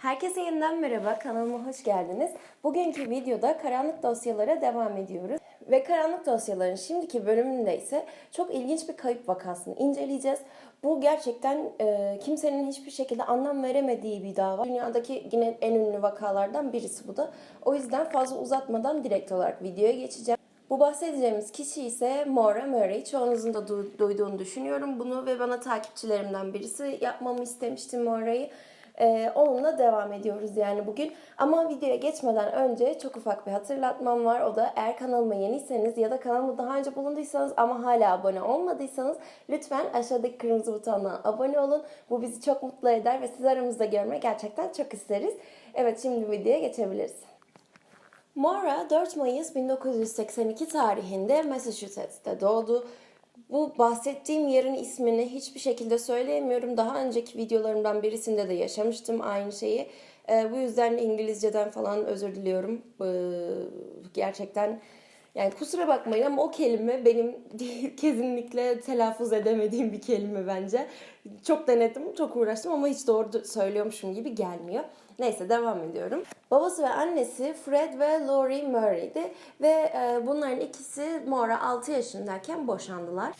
Herkese yeniden merhaba, kanalıma hoş geldiniz. Bugünkü videoda karanlık dosyalara devam ediyoruz. Ve karanlık dosyaların şimdiki bölümünde ise çok ilginç bir kayıp vakasını inceleyeceğiz. Bu gerçekten e, kimsenin hiçbir şekilde anlam veremediği bir dava. Dünyadaki yine en ünlü vakalardan birisi bu da. O yüzden fazla uzatmadan direkt olarak videoya geçeceğim. Bu bahsedeceğimiz kişi ise Maura Murray. Çoğunuzun da du- duyduğunu düşünüyorum bunu ve bana takipçilerimden birisi yapmamı istemişti Maura'yı. Onunla devam ediyoruz yani bugün. Ama videoya geçmeden önce çok ufak bir hatırlatmam var. O da eğer kanalıma yeniyseniz ya da kanalıma daha önce bulunduysanız ama hala abone olmadıysanız lütfen aşağıdaki kırmızı butondan abone olun. Bu bizi çok mutlu eder ve sizi aramızda görmeyi gerçekten çok isteriz. Evet şimdi videoya geçebiliriz. Maura 4 Mayıs 1982 tarihinde Massachusetts'te doğdu. Bu bahsettiğim yerin ismini hiçbir şekilde söyleyemiyorum. Daha önceki videolarımdan birisinde de yaşamıştım aynı şeyi. Ee, bu yüzden İngilizceden falan özür diliyorum. Ee, gerçekten yani kusura bakmayın ama o kelime benim kesinlikle telaffuz edemediğim bir kelime bence. Çok denedim, çok uğraştım ama hiç doğru söylüyormuşum gibi gelmiyor. Neyse devam ediyorum. Babası ve annesi Fred ve Lori Murray'di ve e, bunların ikisi Maura 6 yaşındayken boşandılar.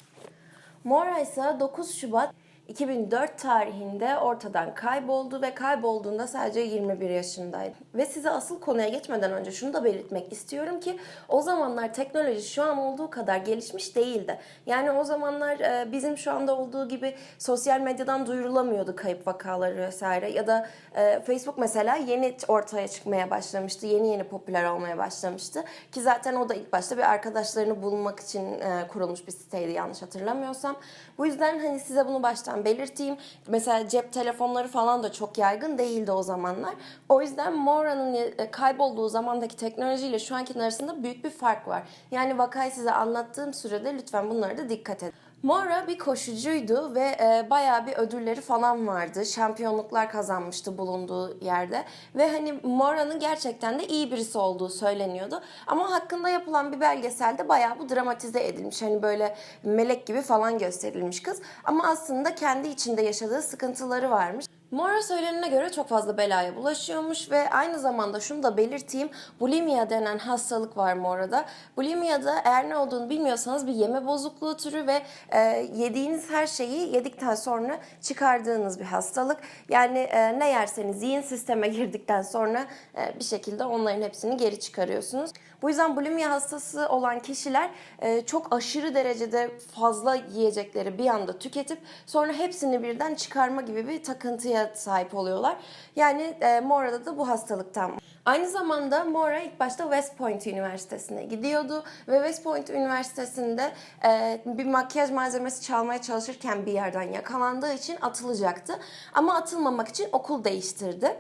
Maura ise 9 Şubat 2004 tarihinde ortadan kayboldu ve kaybolduğunda sadece 21 yaşındaydı. Ve size asıl konuya geçmeden önce şunu da belirtmek istiyorum ki o zamanlar teknoloji şu an olduğu kadar gelişmiş değildi. Yani o zamanlar e, bizim şu anda olduğu gibi sosyal medyadan duyurulamıyordu kayıp vakaları vesaire ya da e, Facebook mesela yeni ortaya çıkmaya başlamıştı. Yeni yeni popüler olmaya başlamıştı. Ki zaten o da ilk başta bir arkadaşlarını bulmak için e, kurulmuş bir siteydi yanlış hatırlamıyorsam. Bu yüzden hani size bunu baştan belirteyim. Mesela cep telefonları falan da çok yaygın değildi o zamanlar. O yüzden Maura'nın e, kaybolduğu zamandaki teknolojiyle şu ankinin arasında büyük bir fark var. Yani vakayı size anlattığım sürede lütfen bunlara da dikkat edin. Maura bir koşucuydu ve e, bayağı bir ödülleri falan vardı. Şampiyonluklar kazanmıştı bulunduğu yerde. Ve hani Maura'nın gerçekten de iyi birisi olduğu söyleniyordu. Ama hakkında yapılan bir belgeselde bayağı bu dramatize edilmiş. Hani böyle melek gibi falan gösterilmiş kız. Ama aslında kendi içinde yaşadığı sıkıntıları varmış. Mora söylenene göre çok fazla belaya bulaşıyormuş ve aynı zamanda şunu da belirteyim. Bulimia denen hastalık var Mora'da. Bulimia'da eğer ne olduğunu bilmiyorsanız bir yeme bozukluğu türü ve e, yediğiniz her şeyi yedikten sonra çıkardığınız bir hastalık. Yani e, ne yerseniz yiyin sisteme girdikten sonra e, bir şekilde onların hepsini geri çıkarıyorsunuz. Bu yüzden bulimia hastası olan kişiler e, çok aşırı derecede fazla yiyecekleri bir anda tüketip sonra hepsini birden çıkarma gibi bir takıntıya sahip oluyorlar. Yani e, Mora'da da bu hastalıktan. Aynı zamanda Mora ilk başta West Point Üniversitesi'ne gidiyordu ve West Point Üniversitesi'nde e, bir makyaj malzemesi çalmaya çalışırken bir yerden yakalandığı için atılacaktı. Ama atılmamak için okul değiştirdi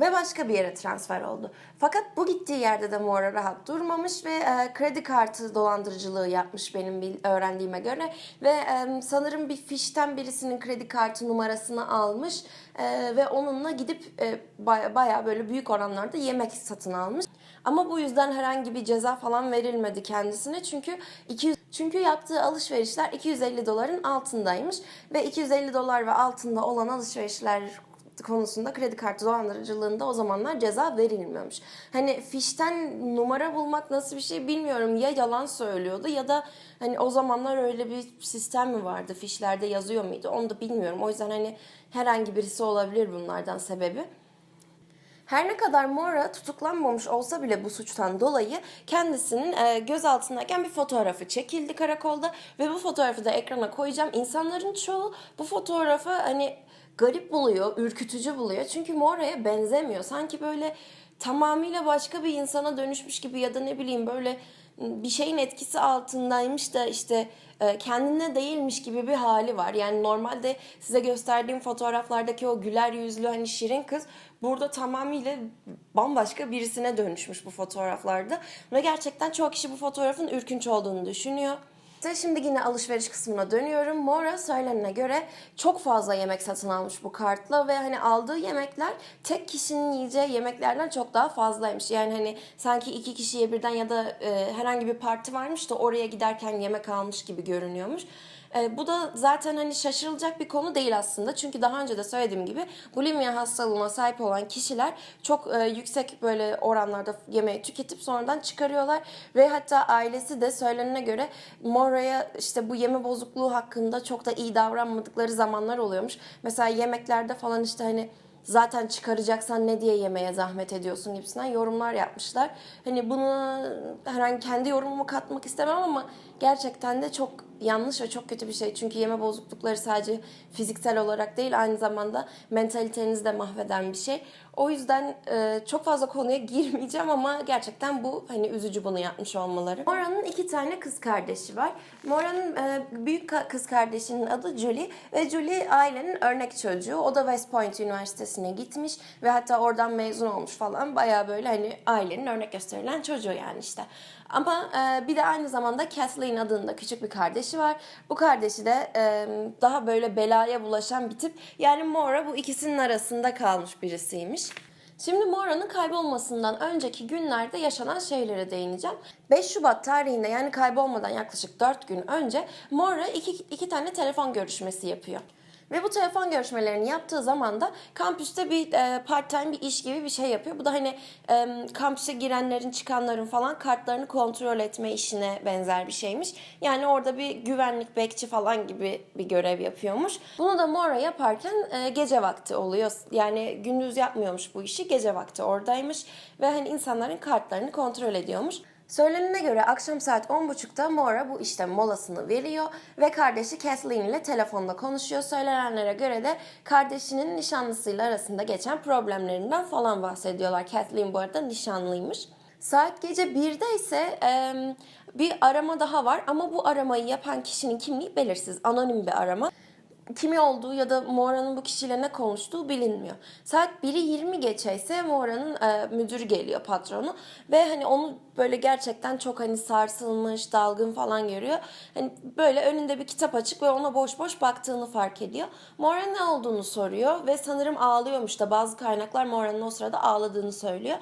ve başka bir yere transfer oldu. Fakat bu gittiği yerde de Mora rahat durmamış ve e, kredi kartı dolandırıcılığı yapmış benim öğrendiğime göre ve e, sanırım bir fişten birisinin kredi kartı numarasını almış e, ve onunla gidip e, baya, bayağı böyle büyük oranlarda yemek satın almış. Ama bu yüzden herhangi bir ceza falan verilmedi kendisine çünkü 200 çünkü yaptığı alışverişler 250 doların altındaymış ve 250 dolar ve altında olan alışverişler konusunda kredi kartı dolandırıcılığında o zamanlar ceza verilmiyormuş. Hani fişten numara bulmak nasıl bir şey bilmiyorum. Ya yalan söylüyordu ya da hani o zamanlar öyle bir sistem mi vardı? Fişlerde yazıyor muydu? Onu da bilmiyorum. O yüzden hani herhangi birisi olabilir bunlardan sebebi. Her ne kadar Mora tutuklanmamış olsa bile bu suçtan dolayı kendisinin e, gözaltındayken bir fotoğrafı çekildi karakolda ve bu fotoğrafı da ekrana koyacağım. İnsanların çoğu bu fotoğrafı hani garip buluyor, ürkütücü buluyor. Çünkü Mora'ya benzemiyor. Sanki böyle tamamıyla başka bir insana dönüşmüş gibi ya da ne bileyim böyle bir şeyin etkisi altındaymış da işte e, kendine değilmiş gibi bir hali var. Yani normalde size gösterdiğim fotoğraflardaki o güler yüzlü hani şirin kız burada tamamıyla bambaşka birisine dönüşmüş bu fotoğraflarda. Ve gerçekten çoğu kişi bu fotoğrafın ürkünç olduğunu düşünüyor. İşte şimdi yine alışveriş kısmına dönüyorum. Mora söylenene göre çok fazla yemek satın almış bu kartla ve hani aldığı yemekler tek kişinin yiyeceği yemeklerden çok daha fazlaymış. Yani hani sanki iki kişiye birden ya da e, herhangi bir parti varmış da oraya giderken yemek almış gibi görünüyormuş. E, bu da zaten hani şaşırılacak bir konu değil aslında. Çünkü daha önce de söylediğim gibi bulimia hastalığına sahip olan kişiler çok e, yüksek böyle oranlarda yemeği tüketip sonradan çıkarıyorlar. Ve hatta ailesi de söylenene göre Mora'ya işte bu yeme bozukluğu hakkında çok da iyi davranmadıkları zamanlar oluyormuş. Mesela yemeklerde falan işte hani zaten çıkaracaksan ne diye yemeğe zahmet ediyorsun gibisinden yorumlar yapmışlar. Hani bunu herhangi kendi yorumumu katmak istemem ama gerçekten de çok yanlış ve çok kötü bir şey. Çünkü yeme bozuklukları sadece fiziksel olarak değil aynı zamanda mentalitenizi de mahveden bir şey. O yüzden e, çok fazla konuya girmeyeceğim ama gerçekten bu hani üzücü bunu yapmış olmaları. Mora'nın iki tane kız kardeşi var. Mora'nın e, büyük kız kardeşinin adı Julie ve Julie ailenin örnek çocuğu. O da West Point Üniversitesi'ne gitmiş ve hatta oradan mezun olmuş falan. Baya böyle hani ailenin örnek gösterilen çocuğu yani işte. Ama e, bir de aynı zamanda Kathleen adında küçük bir kardeşi var. Bu kardeşi de e, daha böyle belaya bulaşan bir tip. Yani Mora bu ikisinin arasında kalmış birisiymiş. Şimdi Mora'nın kaybolmasından önceki günlerde yaşanan şeylere değineceğim. 5 Şubat tarihinde yani kaybolmadan yaklaşık 4 gün önce Mora iki, iki tane telefon görüşmesi yapıyor. Ve bu telefon görüşmelerini yaptığı zaman da kampüste bir e, part time bir iş gibi bir şey yapıyor. Bu da hani e, kampüse girenlerin çıkanların falan kartlarını kontrol etme işine benzer bir şeymiş. Yani orada bir güvenlik bekçi falan gibi bir görev yapıyormuş. Bunu da Mora yaparken e, gece vakti oluyor. Yani gündüz yapmıyormuş bu işi gece vakti oradaymış. Ve hani insanların kartlarını kontrol ediyormuş. Söylenene göre akşam saat 10.30'da Mora bu işte molasını veriyor ve kardeşi Kathleen ile telefonda konuşuyor. Söylenenlere göre de kardeşinin nişanlısıyla arasında geçen problemlerinden falan bahsediyorlar. Kathleen bu arada nişanlıymış. Saat gece 1'de ise e, bir arama daha var ama bu aramayı yapan kişinin kimliği belirsiz. Anonim bir arama kimi olduğu ya da Mora'nın bu kişiyle ne konuştuğu bilinmiyor. Saat 1'i 20 geçe ise Mora'nın e, müdürü geliyor patronu ve hani onu böyle gerçekten çok hani sarsılmış, dalgın falan görüyor. Hani böyle önünde bir kitap açık ve ona boş boş baktığını fark ediyor. Mora ne olduğunu soruyor ve sanırım ağlıyormuş da bazı kaynaklar Mora'nın o sırada ağladığını söylüyor.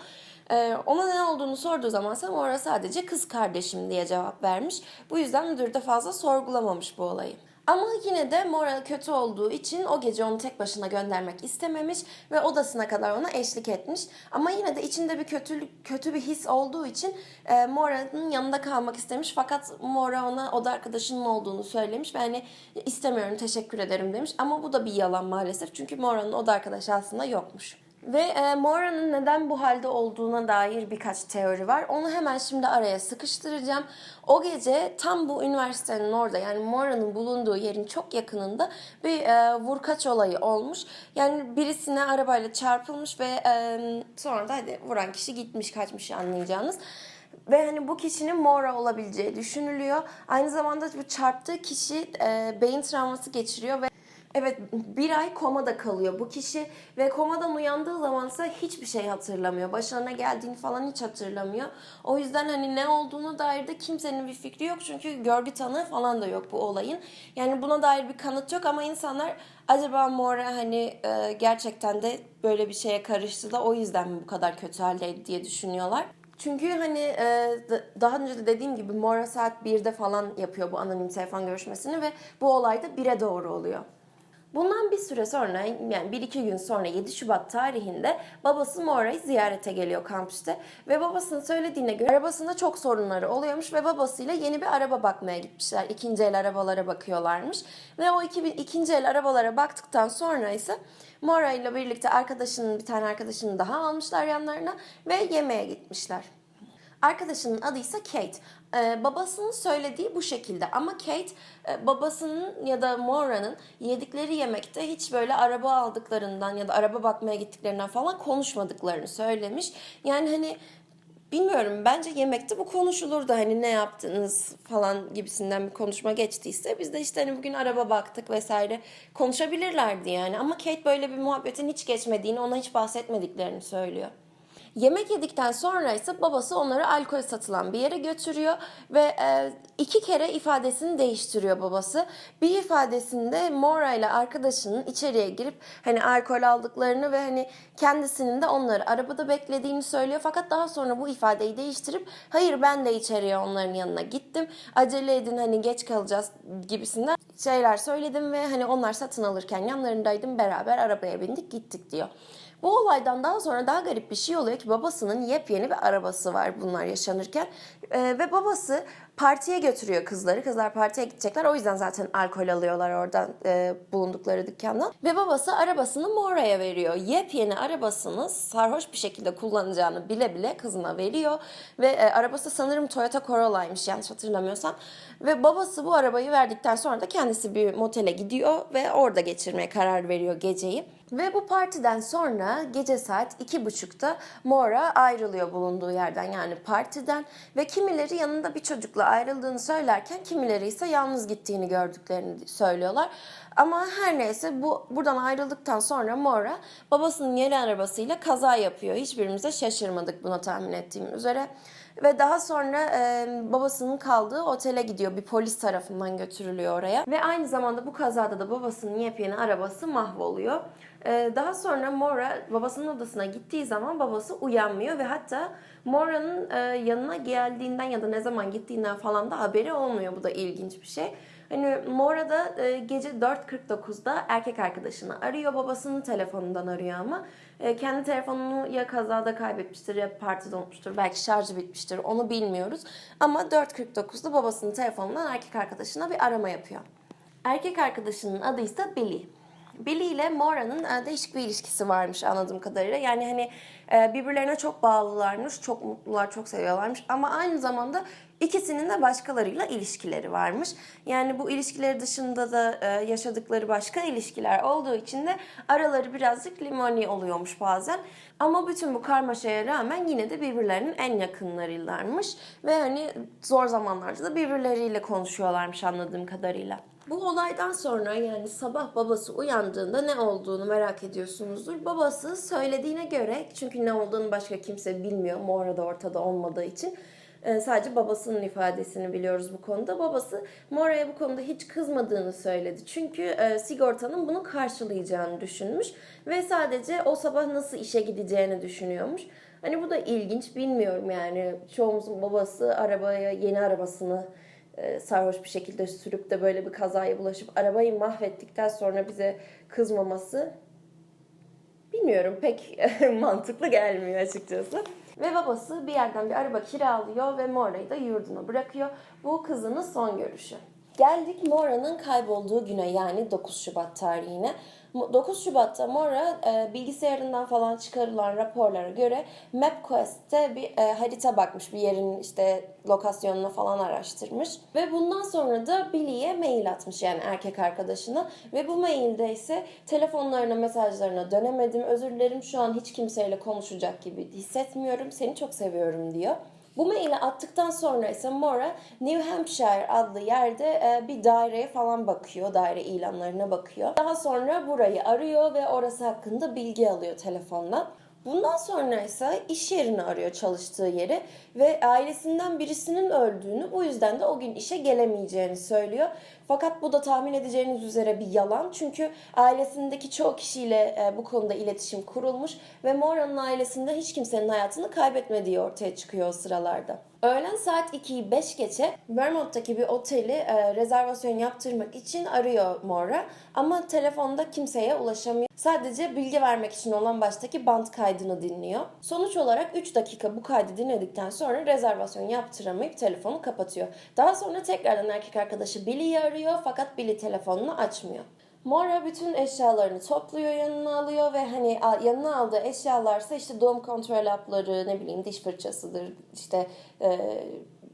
Ee, ona ne olduğunu sorduğu zaman ise Mora sadece kız kardeşim diye cevap vermiş. Bu yüzden müdür de fazla sorgulamamış bu olayı. Ama yine de moral kötü olduğu için o gece onu tek başına göndermek istememiş ve odasına kadar ona eşlik etmiş. Ama yine de içinde bir kötülük, kötü bir his olduğu için e, Mora'nın yanında kalmak istemiş. Fakat Mora ona oda arkadaşının olduğunu söylemiş ve hani istemiyorum teşekkür ederim demiş. Ama bu da bir yalan maalesef çünkü Mora'nın oda arkadaşı aslında yokmuş. Ve e, Mora'nın neden bu halde olduğuna dair birkaç teori var. Onu hemen şimdi araya sıkıştıracağım. O gece tam bu üniversitenin orada yani Mora'nın bulunduğu yerin çok yakınında bir e, vurkaç olayı olmuş. Yani birisine arabayla çarpılmış ve e, sonra da hadi vuran kişi gitmiş kaçmış anlayacağınız. Ve hani bu kişinin Mora olabileceği düşünülüyor. Aynı zamanda bu çarptığı kişi e, beyin travması geçiriyor ve Evet bir ay komada kalıyor bu kişi ve komadan uyandığı zamansa hiçbir şey hatırlamıyor. Ne geldiğini falan hiç hatırlamıyor. O yüzden hani ne olduğuna dair de kimsenin bir fikri yok. Çünkü görgü tanığı falan da yok bu olayın. Yani buna dair bir kanıt yok ama insanlar acaba Mora hani e, gerçekten de böyle bir şeye karıştı da o yüzden mi bu kadar kötü haldeydi diye düşünüyorlar. Çünkü hani e, daha önce de dediğim gibi Mora saat 1'de falan yapıyor bu anonim telefon görüşmesini ve bu olay da 1'e doğru oluyor. Bundan bir süre sonra yani bir iki gün sonra 7 Şubat tarihinde babası Mora'yı ziyarete geliyor kampüste. Ve babasının söylediğine göre arabasında çok sorunları oluyormuş ve babasıyla yeni bir araba bakmaya gitmişler. İkinci el arabalara bakıyorlarmış. Ve o iki, ikinci el arabalara baktıktan sonra ise Mora ile birlikte arkadaşının bir tane arkadaşını daha almışlar yanlarına ve yemeğe gitmişler. Arkadaşının adı ise Kate. Ee, babasının söylediği bu şekilde ama Kate e, babasının ya da Mora'nın yedikleri yemekte hiç böyle araba aldıklarından ya da araba bakmaya gittiklerinden falan konuşmadıklarını söylemiş. Yani hani bilmiyorum bence yemekte bu konuşulurdu hani ne yaptınız falan gibisinden bir konuşma geçtiyse biz de işte hani bugün araba baktık vesaire konuşabilirlerdi yani ama Kate böyle bir muhabbetin hiç geçmediğini ona hiç bahsetmediklerini söylüyor. Yemek yedikten sonra ise babası onları alkol satılan bir yere götürüyor ve e, iki kere ifadesini değiştiriyor babası. Bir ifadesinde Mora ile arkadaşının içeriye girip hani alkol aldıklarını ve hani kendisinin de onları arabada beklediğini söylüyor. Fakat daha sonra bu ifadeyi değiştirip hayır ben de içeriye onların yanına gittim. Acele edin hani geç kalacağız gibisinden şeyler söyledim ve hani onlar satın alırken yanlarındaydım beraber arabaya bindik gittik diyor. Bu olaydan daha sonra daha garip bir şey oluyor ki babasının yepyeni bir arabası var bunlar yaşanırken. Ee, ve babası partiye götürüyor kızları. Kızlar partiye gidecekler o yüzden zaten alkol alıyorlar oradan e, bulundukları dükkandan. Ve babası arabasını Mora'ya veriyor. Yepyeni arabasını sarhoş bir şekilde kullanacağını bile bile kızına veriyor. Ve e, arabası sanırım Toyota Corolla'ymış yanlış hatırlamıyorsam. Ve babası bu arabayı verdikten sonra da kendisi bir motele gidiyor ve orada geçirmeye karar veriyor geceyi. Ve bu partiden sonra gece saat iki buçukta Mora ayrılıyor bulunduğu yerden yani partiden ve kimileri yanında bir çocukla ayrıldığını söylerken kimileri ise yalnız gittiğini gördüklerini söylüyorlar. Ama her neyse bu buradan ayrıldıktan sonra Mora babasının yeni arabasıyla kaza yapıyor. Hiçbirimiz de şaşırmadık buna tahmin ettiğim üzere. Ve daha sonra e, babasının kaldığı otele gidiyor. Bir polis tarafından götürülüyor oraya. Ve aynı zamanda bu kazada da babasının yepyeni arabası mahvoluyor. E, daha sonra Mora babasının odasına gittiği zaman babası uyanmıyor ve hatta Mora'nın e, yanına geldiğinden ya da ne zaman gittiğinden falan da haberi olmuyor. Bu da ilginç bir şey. Hani Mora da e, gece 4.49'da erkek arkadaşını arıyor. Babasının telefonundan arıyor ama. E, kendi telefonunu ya kazada kaybetmiştir ya partide unutmuştur. Belki şarjı bitmiştir. Onu bilmiyoruz. Ama 4.49'da babasının telefonundan erkek arkadaşına bir arama yapıyor. Erkek arkadaşının adı ise Billy. Billy ile Mora'nın e, değişik bir ilişkisi varmış anladığım kadarıyla. Yani hani e, birbirlerine çok bağlılarmış, çok mutlular, çok seviyorlarmış. Ama aynı zamanda ikisinin de başkalarıyla ilişkileri varmış. Yani bu ilişkileri dışında da e, yaşadıkları başka ilişkiler olduğu için de araları birazcık limoni oluyormuş bazen. Ama bütün bu karmaşaya rağmen yine de birbirlerinin en yakınlarıylarmış. Ve hani zor zamanlarda da birbirleriyle konuşuyorlarmış anladığım kadarıyla. Bu olaydan sonra yani sabah babası uyandığında ne olduğunu merak ediyorsunuzdur. Babası söylediğine göre çünkü ne olduğunu başka kimse bilmiyor. Mora da ortada olmadığı için. e, Sadece babasının ifadesini biliyoruz bu konuda. Babası Mora'ya bu konuda hiç kızmadığını söyledi. Çünkü e, sigortanın bunu karşılayacağını düşünmüş. Ve sadece o sabah nasıl işe gideceğini düşünüyormuş. Hani bu da ilginç bilmiyorum yani. Çoğumuzun babası arabaya yeni arabasını sarhoş bir şekilde sürüp de böyle bir kazaya bulaşıp arabayı mahvettikten sonra bize kızmaması bilmiyorum pek mantıklı gelmiyor açıkçası. Ve babası bir yerden bir araba kiralıyor ve Mora'yı da yurduna bırakıyor. Bu kızının son görüşü. Geldik Mora'nın kaybolduğu güne yani 9 Şubat tarihine. 9 Şubat'ta Mora e, bilgisayarından falan çıkarılan raporlara göre MapQuest'te bir e, harita bakmış. Bir yerin işte lokasyonunu falan araştırmış. Ve bundan sonra da Billy'ye mail atmış yani erkek arkadaşına. Ve bu mailde ise telefonlarına mesajlarına dönemedim. Özür dilerim şu an hiç kimseyle konuşacak gibi hissetmiyorum. Seni çok seviyorum diyor. Bu maili attıktan sonra ise Mora New Hampshire adlı yerde e, bir daireye falan bakıyor. Daire ilanlarına bakıyor. Daha sonra burayı arıyor ve orası hakkında bilgi alıyor telefondan. Bundan sonra ise iş yerini arıyor çalıştığı yeri ve ailesinden birisinin öldüğünü bu yüzden de o gün işe gelemeyeceğini söylüyor. Fakat bu da tahmin edeceğiniz üzere bir yalan. Çünkü ailesindeki çoğu kişiyle e, bu konuda iletişim kurulmuş ve Mora'nın ailesinde hiç kimsenin hayatını kaybetmediği ortaya çıkıyor o sıralarda. Öğlen saat 2'yi 5 geçe Vermont'taki bir oteli e, rezervasyon yaptırmak için arıyor Mora ama telefonda kimseye ulaşamıyor. Sadece bilgi vermek için olan baştaki band kaydını dinliyor. Sonuç olarak 3 dakika bu kaydı dinledikten sonra rezervasyon yaptıramayıp telefonu kapatıyor. Daha sonra tekrardan erkek arkadaşı Billy'yi arıyor fakat Billy telefonunu açmıyor. Mora bütün eşyalarını topluyor yanına alıyor ve hani yanına aldığı eşyalarsa işte doğum kontrol hapları ne bileyim diş fırçasıdır işte e,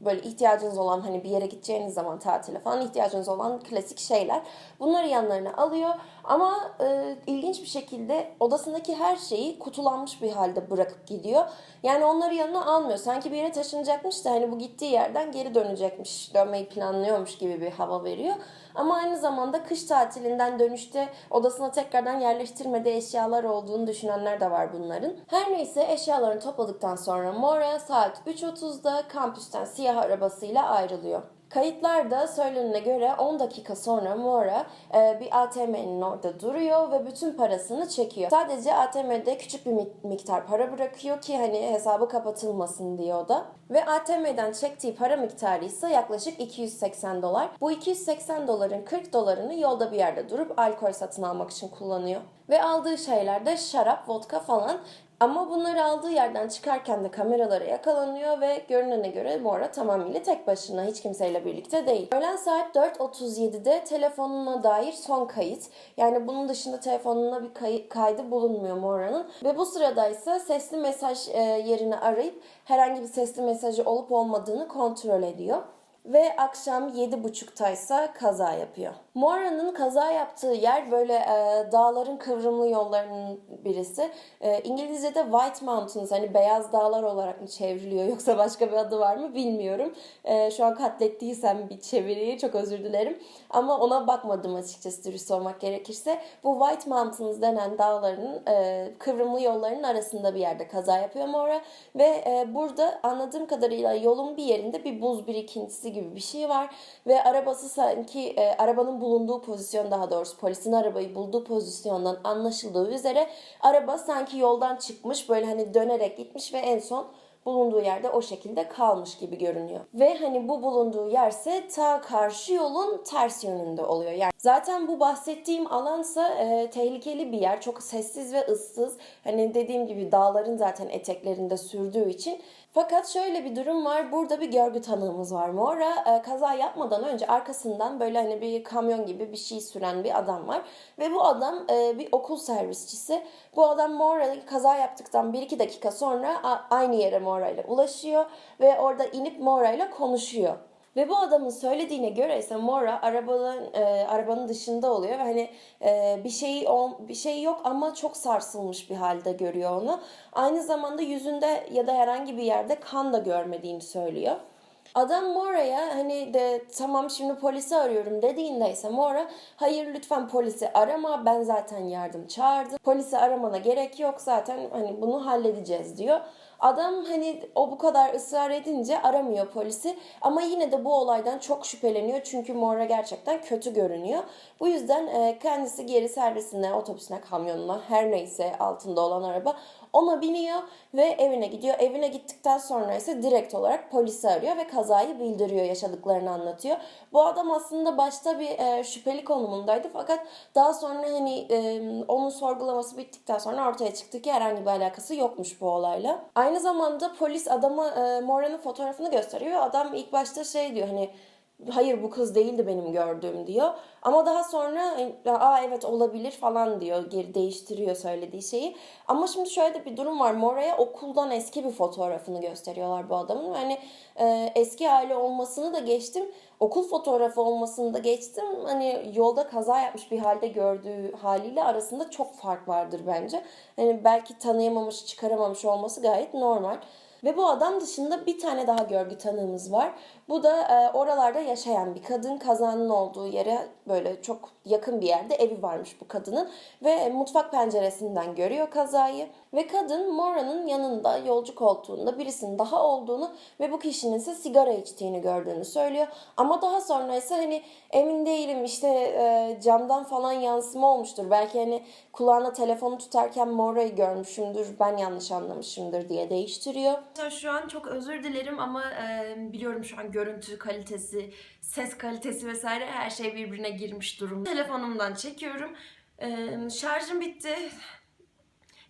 böyle ihtiyacınız olan hani bir yere gideceğiniz zaman tatile falan ihtiyacınız olan klasik şeyler. Bunları yanlarına alıyor ama e, ilginç bir şekilde odasındaki her şeyi kutulanmış bir halde bırakıp gidiyor. Yani onları yanına almıyor. Sanki bir yere taşınacakmış da hani bu gittiği yerden geri dönecekmiş, dönmeyi planlıyormuş gibi bir hava veriyor. Ama aynı zamanda kış tatilinden dönüşte odasına tekrardan yerleştirmediği eşyalar olduğunu düşünenler de var bunların. Her neyse eşyalarını topladıktan sonra Mora saat 3.30'da kampüsten siyah arabasıyla ayrılıyor. Kayıtlarda söylenene göre 10 dakika sonra Mora e, bir ATM'nin orada duruyor ve bütün parasını çekiyor. Sadece ATM'de küçük bir mi- miktar para bırakıyor ki hani hesabı kapatılmasın diye o da. Ve ATM'den çektiği para miktarı ise yaklaşık 280 dolar. Bu 280 doların 40 dolarını yolda bir yerde durup alkol satın almak için kullanıyor. Ve aldığı şeyler de şarap, vodka falan. Ama bunları aldığı yerden çıkarken de kameralara yakalanıyor ve görünene göre Mora tamamıyla tek başına hiç kimseyle birlikte değil. Öğlen saat 4.37'de telefonuna dair son kayıt. Yani bunun dışında telefonuna bir kayı- kaydı bulunmuyor Mora'nın. Ve bu sırada ise sesli mesaj e, yerini arayıp herhangi bir sesli mesajı olup olmadığını kontrol ediyor ve akşam 7.30'taysa kaza yapıyor. Mora'nın kaza yaptığı yer böyle e, dağların kıvrımlı yollarının birisi. E, İngilizce'de White Mountains hani beyaz dağlar olarak mı çevriliyor yoksa başka bir adı var mı bilmiyorum. E, şu an katlettiysem bir çeviriyi çok özür dilerim. Ama ona bakmadım açıkçası dürüst olmak gerekirse. Bu White Mountains denen dağların e, kıvrımlı yollarının arasında bir yerde kaza yapıyor Mora. Ve e, burada anladığım kadarıyla yolun bir yerinde bir buz birikintisi gibi bir şey var. Ve arabası sanki e, arabanın bulunduğu pozisyon daha doğrusu polisin arabayı bulduğu pozisyondan anlaşıldığı üzere araba sanki yoldan çıkmış böyle hani dönerek gitmiş ve en son bulunduğu yerde o şekilde kalmış gibi görünüyor. Ve hani bu bulunduğu yerse ta karşı yolun ters yönünde oluyor. Yani zaten bu bahsettiğim alansa e, tehlikeli bir yer. Çok sessiz ve ıssız. Hani dediğim gibi dağların zaten eteklerinde sürdüğü için. Fakat şöyle bir durum var. Burada bir görgü tanığımız var. Mora e, kaza yapmadan önce arkasından böyle hani bir kamyon gibi bir şey süren bir adam var. Ve bu adam e, bir okul servisçisi. Bu adam Mora kaza yaptıktan 1-2 dakika sonra aynı yere Mora ile ulaşıyor. Ve orada inip Mora ile konuşuyor. Ve bu adamın söylediğine göre ise Mora arabanın e, arabanın dışında oluyor ve hani e, bir şey bir şey yok ama çok sarsılmış bir halde görüyor onu. Aynı zamanda yüzünde ya da herhangi bir yerde kan da görmediğini söylüyor. Adam Mora'ya hani de tamam şimdi polisi arıyorum dediğinde ise Mora hayır lütfen polisi arama ben zaten yardım çağırdım. Polisi aramana gerek yok zaten hani bunu halledeceğiz diyor. Adam hani o bu kadar ısrar edince aramıyor polisi ama yine de bu olaydan çok şüpheleniyor çünkü Mora gerçekten kötü görünüyor. Bu yüzden kendisi geri servisine, otobüsüne, kamyonuna her neyse altında olan araba ona biniyor ve evine gidiyor. Evine gittikten sonra ise direkt olarak polisi arıyor ve kazayı bildiriyor, yaşadıklarını anlatıyor. Bu adam aslında başta bir e, şüpheli konumundaydı fakat daha sonra hani e, onun sorgulaması bittikten sonra ortaya çıktı ki herhangi bir alakası yokmuş bu olayla. Aynı zamanda polis adama e, Mora'nın fotoğrafını gösteriyor. Adam ilk başta şey diyor hani hayır bu kız değildi benim gördüğüm diyor. Ama daha sonra aa evet olabilir falan diyor. Geri değiştiriyor söylediği şeyi. Ama şimdi şöyle de bir durum var. Mora'ya okuldan eski bir fotoğrafını gösteriyorlar bu adamın. Yani e, eski hali olmasını da geçtim. Okul fotoğrafı olmasını da geçtim. Hani yolda kaza yapmış bir halde gördüğü haliyle arasında çok fark vardır bence. Hani belki tanıyamamış, çıkaramamış olması gayet normal. Ve bu adam dışında bir tane daha görgü tanığımız var. Bu da e, oralarda yaşayan bir kadın. Kazanın olduğu yere böyle çok yakın bir yerde evi varmış bu kadının. Ve mutfak penceresinden görüyor kazayı. Ve kadın Mora'nın yanında yolcu koltuğunda birisinin daha olduğunu ve bu kişinin ise sigara içtiğini gördüğünü söylüyor. Ama daha sonra ise hani emin değilim işte e, camdan falan yansıma olmuştur. Belki hani kulağına telefonu tutarken Mora'yı görmüşümdür ben yanlış anlamışımdır diye değiştiriyor. Şu an çok özür dilerim ama e, biliyorum şu an görüntü kalitesi, ses kalitesi vesaire her şey birbirine girmiş durumda. Telefonumdan çekiyorum. E, şarjım bitti.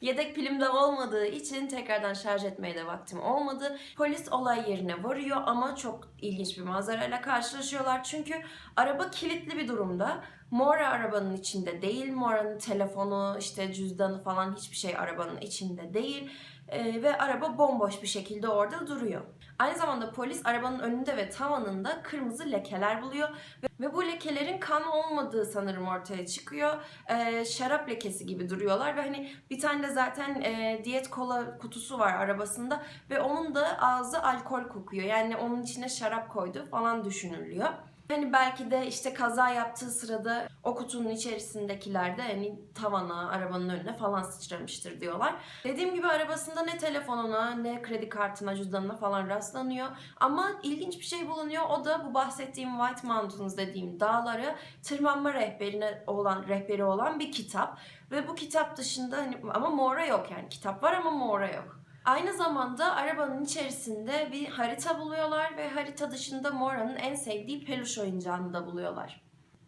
Yedek pilim de olmadığı için tekrardan şarj etmeye de vaktim olmadı. Polis olay yerine varıyor ama çok ilginç bir manzarayla karşılaşıyorlar. Çünkü araba kilitli bir durumda. Mora arabanın içinde değil. Mora'nın telefonu, işte cüzdanı falan hiçbir şey arabanın içinde değil. Ee, ve araba bomboş bir şekilde orada duruyor. Aynı zamanda polis arabanın önünde ve tavanında kırmızı lekeler buluyor. Ve, bu lekelerin kan olmadığı sanırım ortaya çıkıyor. Ee, şarap lekesi gibi duruyorlar ve hani bir tane de zaten e, diyet kola kutusu var arabasında ve onun da ağzı alkol kokuyor. Yani onun içine şarap koydu falan düşünülüyor. Hani belki de işte kaza yaptığı sırada o kutunun içerisindekiler de hani tavana, arabanın önüne falan sıçramıştır diyorlar. Dediğim gibi arabasında ne telefonuna ne kredi kartına, cüzdanına falan rastlanıyor. Ama ilginç bir şey bulunuyor. O da bu bahsettiğim White Mountains dediğim dağları tırmanma rehberine olan rehberi olan bir kitap. Ve bu kitap dışında hani ama Mora yok yani. Kitap var ama Mora yok. Aynı zamanda arabanın içerisinde bir harita buluyorlar ve harita dışında Mora'nın en sevdiği peluş oyuncağını da buluyorlar.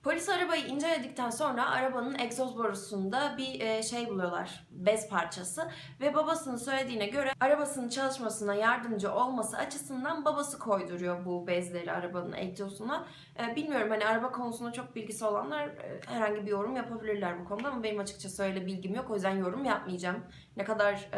Polis arabayı inceledikten sonra arabanın egzoz borusunda bir e, şey buluyorlar, bez parçası ve babasının söylediğine göre arabasının çalışmasına yardımcı olması açısından babası koyduruyor bu bezleri arabanın egzozuna. E, bilmiyorum hani araba konusunda çok bilgisi olanlar e, herhangi bir yorum yapabilirler bu konuda ama benim açıkçası öyle bilgim yok o yüzden yorum yapmayacağım. Ne kadar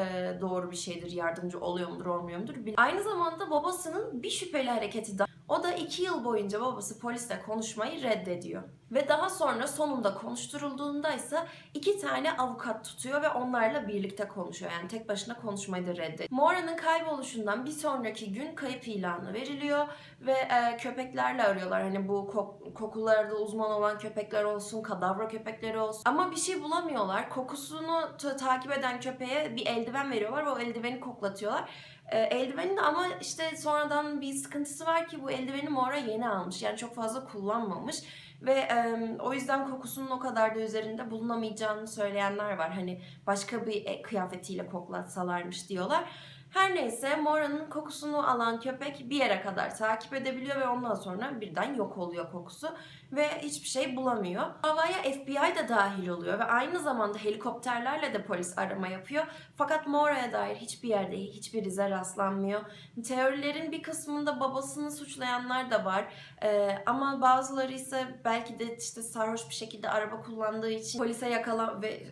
doğru bir şeydir, yardımcı oluyor mudur, olmuyor mudur Aynı zamanda babasının bir şüpheli hareketi daha o da iki yıl boyunca babası polisle konuşmayı reddediyor. Ve daha sonra sonunda konuşturulduğunda ise iki tane avukat tutuyor ve onlarla birlikte konuşuyor. Yani tek başına konuşmayı da reddediyor. Mora'nın kayboluşundan bir sonraki gün kayıp ilanı veriliyor ve e, köpeklerle arıyorlar. Hani bu kok- kokularda uzman olan köpekler olsun, kadavra köpekleri olsun. Ama bir şey bulamıyorlar. Kokusunu ta- takip eden köpeğe bir eldiven veriyorlar ve o eldiveni koklatıyorlar. E, eldivenin de ama işte sonradan bir sıkıntısı var ki bu eldiveni Mora yeni almış. Yani çok fazla kullanmamış. Ve e, o yüzden kokusunun o kadar da üzerinde bulunamayacağını söyleyenler var. Hani başka bir e, kıyafetiyle koklatsalarmış diyorlar. Her neyse Mora'nın kokusunu alan köpek bir yere kadar takip edebiliyor ve ondan sonra birden yok oluyor kokusu ve hiçbir şey bulamıyor. Havaya FBI de dahil oluyor ve aynı zamanda helikopterlerle de polis arama yapıyor. Fakat Mora'ya dair hiçbir yerde hiçbir ize rastlanmıyor. Teorilerin bir kısmında babasını suçlayanlar da var. Ee, ama bazıları ise belki de işte sarhoş bir şekilde araba kullandığı için polise yakalan ve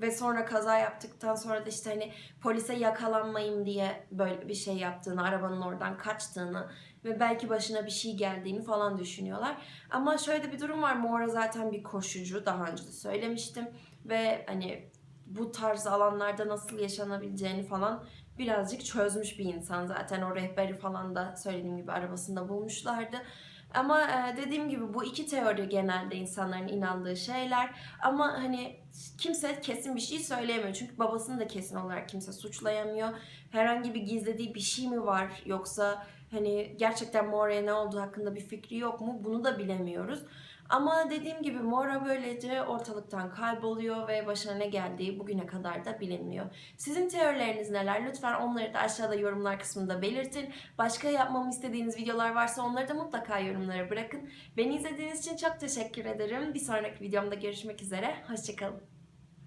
ve sonra kaza yaptıktan sonra da işte hani polise yakalanmayayım diye böyle bir şey yaptığını, arabanın oradan kaçtığını ve belki başına bir şey geldiğini falan düşünüyorlar. Ama şöyle bir durum var. Mora zaten bir koşucu. Daha önce de söylemiştim. Ve hani bu tarz alanlarda nasıl yaşanabileceğini falan birazcık çözmüş bir insan zaten. O rehberi falan da söylediğim gibi arabasında bulmuşlardı. Ama dediğim gibi bu iki teori genelde insanların inandığı şeyler. Ama hani kimse kesin bir şey söyleyemiyor. Çünkü babasını da kesin olarak kimse suçlayamıyor. Herhangi bir gizlediği bir şey mi var yoksa hani gerçekten Mora'ya ne olduğu hakkında bir fikri yok mu bunu da bilemiyoruz. Ama dediğim gibi Mora böylece ortalıktan kayboluyor ve başına ne geldiği bugüne kadar da bilinmiyor. Sizin teorileriniz neler? Lütfen onları da aşağıda yorumlar kısmında belirtin. Başka yapmamı istediğiniz videolar varsa onları da mutlaka yorumlara bırakın. Beni izlediğiniz için çok teşekkür ederim. Bir sonraki videomda görüşmek üzere. Hoşçakalın.